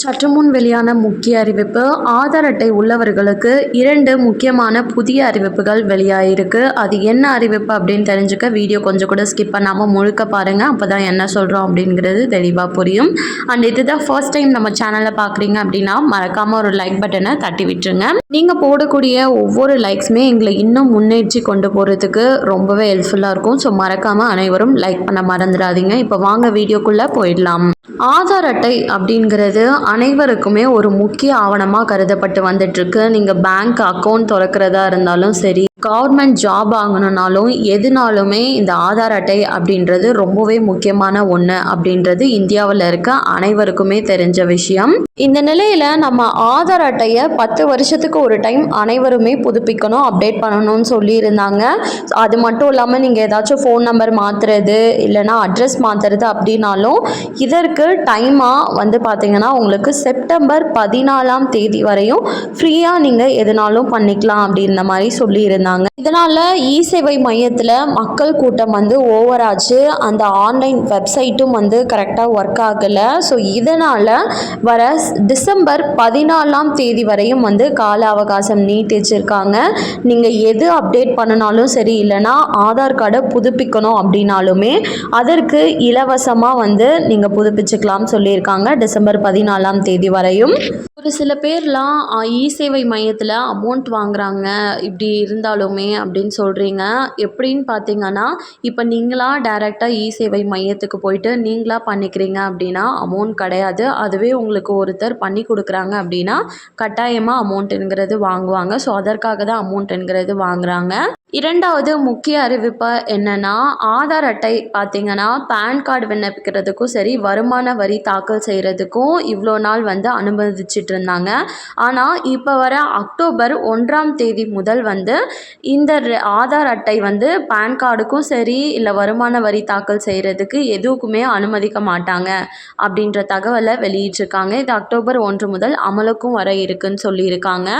சற்று முன் வெளியான முக்கிய அறிவிப்பு ஆதார் அட்டை உள்ளவர்களுக்கு இரண்டு முக்கியமான புதிய அறிவிப்புகள் வெளியாகிருக்கு அது என்ன அறிவிப்பு அப்படின்னு தெரிஞ்சுக்க வீடியோ கொஞ்சம் கூட ஸ்கிப் பண்ணாமல் முழுக்க பாருங்கள் அப்போ தான் என்ன சொல்கிறோம் அப்படிங்கிறது தெளிவாக புரியும். அண்ட் இதுதான் ஃபர்ஸ்ட் டைம் நம்ம சேனலில் பார்க்குறீங்க அப்படின்னா மறக்காமல் ஒரு லைக் பட்டனை தட்டி விட்டுருங்க. நீங்கள் போடக்கூடிய ஒவ்வொரு லைக்ஸுமே எங்களை இன்னும் முன்னேற்றி கொண்டு போகிறதுக்கு ரொம்பவே ஹெல்ப்ஃபுல்லாக இருக்கும். ஸோ மறக்காமல் அனைவரும் லைக் பண்ண மறந்துடாதீங்க. இப்போ வாங்க வீடியோக்குள்ளே போயிடலாம். ஆதார் அட்டை அப்படிங்கிறது அனைவருக்குமே ஒரு முக்கிய ஆவணமாக கருதப்பட்டு வந்துட்டுருக்கு நீங்கள் பேங்க் அக்கௌண்ட் திறக்கிறதா இருந்தாலும் சரி கவர்மெண்ட் ஜாப் வாங்கணுன்னாலும் எதுனாலுமே இந்த ஆதார் அட்டை அப்படின்றது ரொம்பவே முக்கியமான ஒன்று அப்படின்றது இந்தியாவில் இருக்க அனைவருக்குமே தெரிஞ்ச விஷயம். இந்த நிலையில் நம்ம ஆதார் அட்டையை பத்து வருஷத்துக்கு ஒரு டைம் அனைவருமே புதுப்பிக்கணும் அப்டேட் பண்ணணும்னு சொல்லியிருந்தாங்க. அது மட்டும் இல்லாமல் நீங்கள் ஏதாச்சும் ஃபோன் நம்பர் மாற்றுறது இல்லைனா அட்ரஸ் மாற்றுறது அப்படின்னாலும் இதற்கு டைமாக வந்து பார்த்தீங்கன்னா உங்களுக்கு செப்டம்பர் பதினாலாம் தேதி வரையும் ஃப்ரீயாக நீங்கள் எதுனாலும் பண்ணிக்கலாம் அப்படின்ற மாதிரி சொல்லியிருந்தாங்க. இதனால் இ சேவை மையத்தில் மக்கள் கூட்டம் வந்து ஓவராச்சு அந்த ஆன்லைன் வெப்சைட்டும் வந்து கரெக்டாக ஒர்க் ஆகலை. ஸோ இதனால் வர டிசம்பர் பதினாலாம் தேதி வரையும் வந்து கால அவகாசம் நீட்டிச்சிருக்காங்க நீங்கள் எது அப்டேட் பண்ணனாலும் சரி இல்லைனா ஆதார் கார்டை புதுப்பிக்கணும் அப்படின்னாலுமே அதற்கு இலவசமாக வந்து நீங்கள் புதுப்பிச்சுக்கலாம் சொல்லியிருக்காங்க டிசம்பர் பதினாலாம் தேதி வரையும். ஒரு சில பேர்லாம் இ சேவை மையத்தில் அமௌண்ட் வாங்குறாங்க. இப்படி இருந்தாலும் அப்படின்னு சொல்கிறீங்க எப்படின்னு பார்த்தீங்கன்னா இப்போ நீங்களாக டைரெக்டாக இ சேவை மையத்துக்கு போயிட்டு நீங்களாக பண்ணிக்கிறீங்க அப்படின்னா அமௌண்ட் கிடையாது. அதுவே உங்களுக்கு ஒருத்தர் பண்ணி கொடுக்குறாங்க அப்படின்னா கட்டாயமாக அமௌண்ட்டுங்கிறது வாங்குவாங்க. ஸோ அதற்காக தான் அமௌண்ட்டுங்கிறது வாங்குகிறாங்க இரண்டாவது முக்கிய அறிவிப்பு என்னன்னா ஆதார் அட்டை பார்த்தீங்கன்னா பேன் கார்டு விண்ணப்பிக்கிறதுக்கும் சரி வருமான வரி தாக்கல் செய்கிறதுக்கும் இவ்வளோ நாள் வந்து அனுமதிச்சிட்டு இருந்தாங்க. ஆனால் இப்போ வர அக்டோபர் ஒன்றாம் தேதி முதல் வந்து இந்த ஆதார் அட்டை வந்து பேன் கார்டுக்கும் சரி இல்லை வருமான வரி தாக்கல் செய்கிறதுக்கு எதுக்குமே அனுமதிக்க மாட்டாங்க அப்படின்ற தகவலை வெளியிட்டிருக்காங்க. இது அக்டோபர் ஒன்று முதல் அமலுக்கும் வர இருக்குன்னு சொல்லியிருக்காங்க.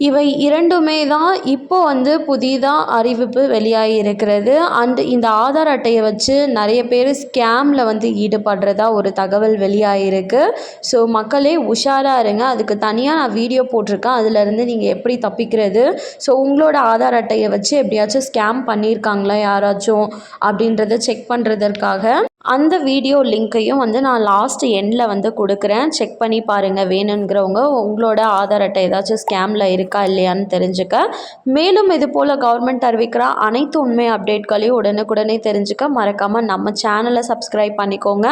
இவை இரண்டுமே தான் இப்போ வந்து புதிதாக அறிவிப்பு வெளியாகி இருக்கிறது. அண்டு இந்த ஆதார் அட்டையை வச்சு நிறைய பேர் ஸ்கேமில் வந்து ஈடுபடுறதா ஒரு தகவல் வெளியாகிருக்கு ஸோ மக்களே உஷாராக இருங்க. அதுக்கு தனியாக நான் வீடியோ போட்டிருக்கேன். அதுலேருந்து நீங்கள் எப்படி தப்பிக்கிறது? ஸோ உங்களோட ஆதார் அட்டையை வச்சு எப்படியாச்சும் ஸ்கேம் பண்ணியிருக்காங்களா யாராச்சும் அப்படின்றத செக் பண்ணுறதற்காக அந்த வீடியோ லிங்க்கையும் வந்து நான் லாஸ்ட் எண்டில் வந்து கொடுக்குறேன். செக் பண்ணி பாருங்கள் வேணுங்கிறவங்க உங்களோட ஆதார் அட்டை ஏதாச்சும் ஸ்கேமில் இருக்கா இல்லையான்னு தெரிஞ்சுக்க. மேலும் இது போல் கவர்மெண்ட் அறிவிக்கிற அனைத்து உண்மை அப்டேட்களையும் உடனுக்குடனே தெரிஞ்சுக்க மறக்காமல் நம்ம சேனலை சப்ஸ்கிரைப் பண்ணிக்கோங்க.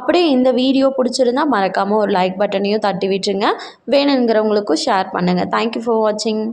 அப்படியே இந்த வீடியோ பிடிச்சிருந்தா மறக்காமல் ஒரு லைக் பட்டனையும் தட்டி விட்டுருங்க வேணுங்கிறவங்களுக்கும் ஷேர் பண்ணுங்கள் தேங்க்யூ ஃபார் வாட்சிங்